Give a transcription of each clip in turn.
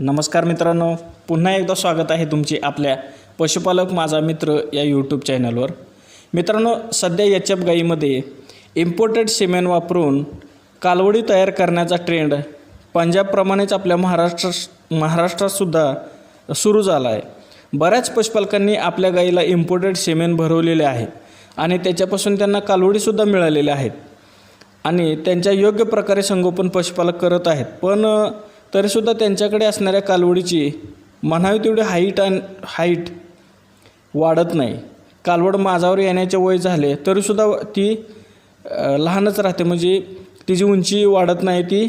नमस्कार मित्रांनो पुन्हा एकदा स्वागत आहे तुमचे आपल्या पशुपालक माझा मित्र या यूट्यूब चॅनलवर मित्रांनो सध्या एच एफ गाईमध्ये इम्पोर्टेड सिमेंट वापरून कालवडी तयार करण्याचा ट्रेंड पंजाबप्रमाणेच आपल्या महाराष्ट्र महाराष्ट्रातसुद्धा सुरू झाला आहे. बऱ्याच पशुपालकांनी आपल्या गाईला इम्पोर्टेड सिमेंट भरवलेले आहे आणि त्याच्यापासून त्यांना कालवडीसुद्धा मिळालेल्या आहेत. आणि त्यांच्या योग्य प्रकारे संगोपन पशुपालक करत आहेत. पण तरीसुद्धा त्यांच्याकडे असणाऱ्या कालवडीची म्हणावी तेवढी हाईट आणि हाईट वाढत नाही. कालवड माझावर येण्याचे वय झाले तरीसुद्धा ती लहानच राहते. म्हणजे तिची उंची वाढत नाही ती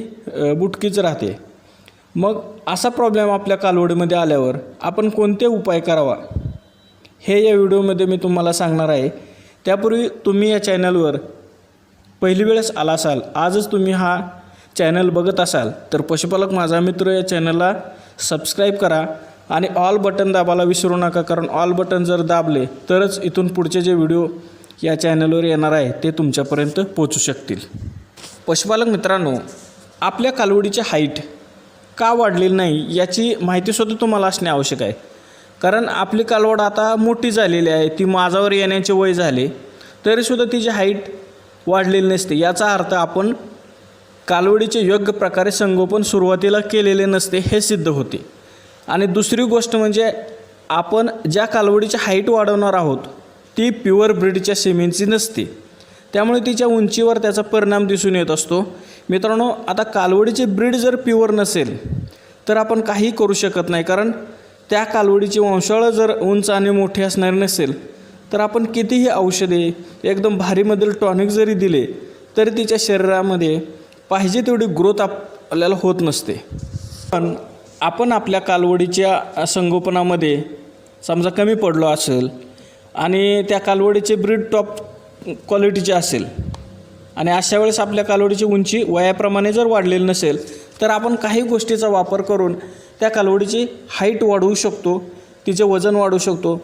बुटकीच राहते. मग असा प्रॉब्लेम आपल्या कालवडीमध्ये आल्यावर आपण कोणते उपाय करावा? हे या व्हिडिओमध्ये मी तुम्हाला सांगणार आहे. त्यापूर्वी तुम्ही या चॅनलवर पहिली वेळेस आला असाल आजच तुम्ही हा चॅनल बघत असाल तर पशुपालक माझा मित्र या चॅनलला सबस्क्राईब करा आणि ऑल बटन दाबायला विसरू नका कारण ऑल बटन जर दाबले तरच इथून पुढचे जे व्हिडिओ या चॅनलवर येणार आहे ते तुमच्यापर्यंत पोचू शकतील. पशुपालक मित्रांनो आपल्या कालवडीची हाईट का वाढलेली नाही याची माहितीसुद्धा तुम्हाला असणे आवश्यक आहे. कारण आपली कालवड आता मोठी झालेली आहे ती माझावर येण्याचे वय झाले तरीसुद्धा तिची हाईट वाढलेली नसते. याचा अर्थ आपण कालवडीचे योग्य प्रकारे संगोपन सुरुवातीला केलेले नसते हे सिद्ध होते. आणि दुसरी गोष्ट म्हणजे आपण ज्या कालवडीची हाईट वाढवणार आहोत ती प्युअर ब्रीडच्या सिमेंटची नसते. त्यामुळे तिच्या उंचीवर त्याचा परिणाम दिसून येत असतो. मित्रांनो आता कालवडीची ब्रीड जर प्युअर नसेल तर आपण काही करू शकत नाही. कारण त्या कालवडीची वंशाळं जर उंच आणि मोठी असणार नसेल तर आपण कितीही औषधे एकदम भारीमधील टॉनिक जरी दिले तरी तिच्या शरीरामध्ये पाहिजे तेवढी ग्रोथ आपल्याला होत नसते. पण आपण आपल्या कालवडीच्या संगोपनामध्ये समजा कमी पडलो असेल आणि त्या कालवडीचे ब्रीड टॉप क्वालिटीचे असेल आणि अशा वेळेस आपल्या कालवडीची उंची वयाप्रमाणे जर वाढलेली नसेल तर आपण काही गोष्टीचा वापर करून त्या कालवडीची हाईट वाढवू शकतो तिचे वजन वाढवू शकतो.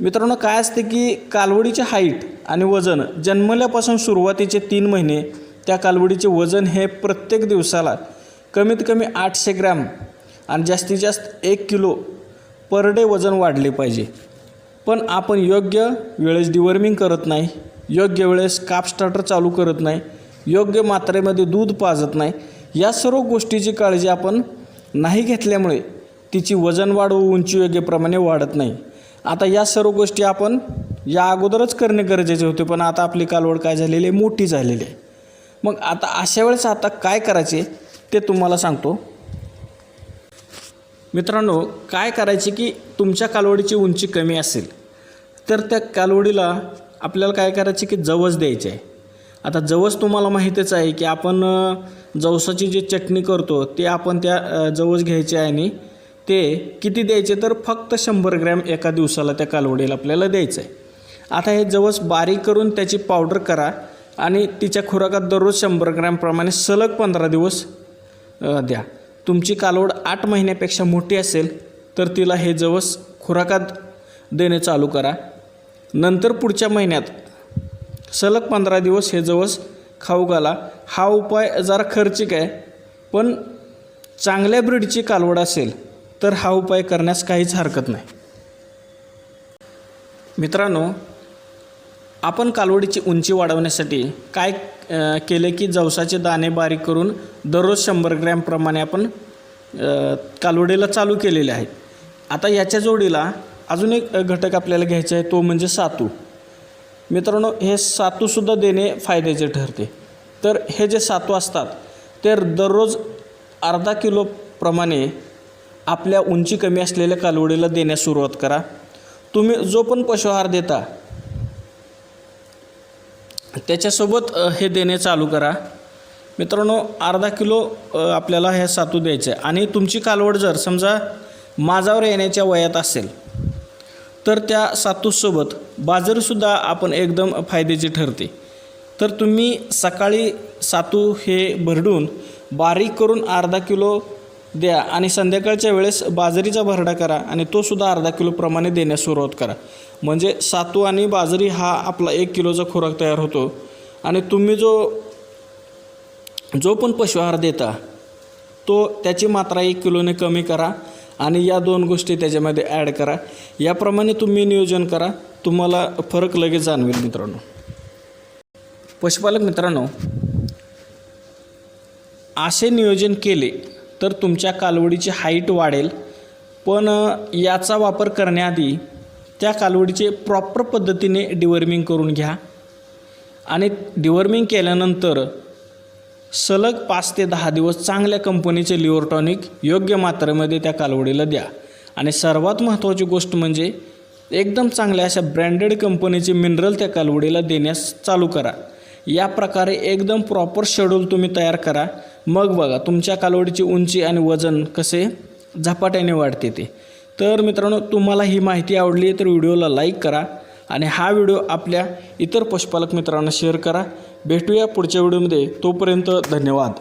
मित्रांनो काय असते की कालवडीचे हाईट आणि वजन जन्मल्यापासून सुरुवातीचे तीन महिने त्या कालवडीचे वजन हे प्रत्येक दिवसाला कमीत कमी आठशे ग्रॅम आणि जास्तीत जास्त एक किलो पर डे वजन वाढले पाहिजे. पण आपण योग्य वेळेस डिवर्मिंग करत नाही योग्य वेळेस काप स्टार्टर चालू करत नाही योग्य मात्रेमध्ये दूध पाजत नाही या सर्व गोष्टीची काळजी आपण नाही घेतल्यामुळे तिची वजन वाढ व उंची योग्यप्रमाणे वाढत नाही. आता या सर्व गोष्टी आपण या अगोदरच करणे गरजेचे होते पण आता आपली कालवड काय झालेली आहे? मोठी झालेली आहे. मग आता अशा वेळेस आता काय करायचे ते तुम्हाला सांगतो. मित्रांनो काय करायचे की तुमच्या कालवडीची उंची कमी असेल तर त्या कालवडीला आपल्याला काय करायचे की जवस द्यायचे आहे. आता जवस तुम्हाला माहीतच आहे की आपण जवसाची जी चटणी करतो ते आपण त्या जवस घ्यायचे आहे आणि ते किती द्यायचे तर फक्त शंभर ग्रॅम एका दिवसाला त्या कालवडीला आपल्याला द्यायचं आहे. आता हे जवस बारीक करून त्याची पावडर करा आणि तिच्या खुराकात दररोज शंभर ग्रॅमप्रमाणे सलग पंधरा दिवस द्या. तुमची कालवड आठ महिन्यापेक्षा मोठी असेल तर तिला हे जवस खुराकात देणे चालू करा. नंतर पुढच्या महिन्यात सलग पंधरा दिवस हे जवस खाऊ घाला. हा उपाय जरा खर्चिक आहे पण चांगल्या ब्रीडची कालवड असेल तर हा उपाय करण्यास काहीच हरकत नाही. मित्रांनो आपण कालवडीची उंची वाढवण्यासाठी काय केले की जवसाचे दाणे बारीक करून दररोज शंभर ग्रॅमप्रमाणे आपण कालवडीला चालू केलेले आहेत. आता याच्या जोडीला अजून एक घटक आपल्याला घ्यायचा आहे तो म्हणजे सातू. मित्रांनो हे सातूसुद्धा देणे फायद्याचे ठरते. तर हे जे सातू असतात ते दररोज अर्धा किलोप्रमाणे आपल्या उंची कमी असलेल्या कालवडीला देण्यास सुरुवात करा. तुम्ही जो पण पशुहार देता त्याच्यासोबत हे देणे चालू करा. मित्रांनो अर्धा किलो आपल्याला हे सातू द्यायचं आहे आणि तुमची कालवड जर समजा माझावर येण्याच्या वयात असेल तर त्या सातूसोबत बाजरीसुद्धा आपण एकदम फायद्याची ठरते. तर तुम्ही सकाळी सातू हे भरडून बारीक करून अर्धा किलो द्या आणि संध्याकाळच्या वेळेस बाजरीचा भरडा करा आणि तो सुद्धा अर्धा किलोप्रमाणे देण्यास सुरुवात करा. म्हणजे सातू आणि बाजरी हा आपला एक किलोचा खुराक तयार होतो. आणि तुम्ही जो जो पण पशुआहार देता तो त्याची मात्रा एक किलोने कमी करा आणि या दोन गोष्टी त्याच्यामध्ये ॲड करा. याप्रमाणे तुम्ही नियोजन करा. तुम्हाला फरक लगेच जाणवेल मित्रांनो. पशुपालक मित्रांनो असे नियोजन केले तर तुमच्या कालवडीची हाईट वाढेल. पण याचा वापर करण्याआधी त्या कालवडीचे प्रॉपर पद्धतीने डिवर्मिंग करून घ्या. आणि डिवर्मिंग केल्यानंतर सलग पाच ते दहा दिवस चांगल्या कंपनीचे लिव्हर टॉनिक योग्य मात्रेमध्ये त्या कालवडीला द्या. आणि सर्वात महत्त्वाची गोष्ट म्हणजे एकदम चांगल्या अशा ब्रँडेड कंपनीचे मिनरल त्या कालवडीला देण्यास चालू करा. या प्रकारे एकदम प्रॉपर शेड्यूल तुम्ही तयार करा. मग बघा तुमच्या कालवडीची उंची आणि वजन कसे? झपाट्याने वाढते ते. तर मित्रांनो तुम्हाला ही माहिती आवडली तर व्हिडिओला लाईक करा आणि हा व्हिडिओ आपल्या इतर पशुपालक मित्रांना शेअर करा. भेटूया पुढच्या व्हिडिओमध्ये. तोपर्यंत धन्यवाद.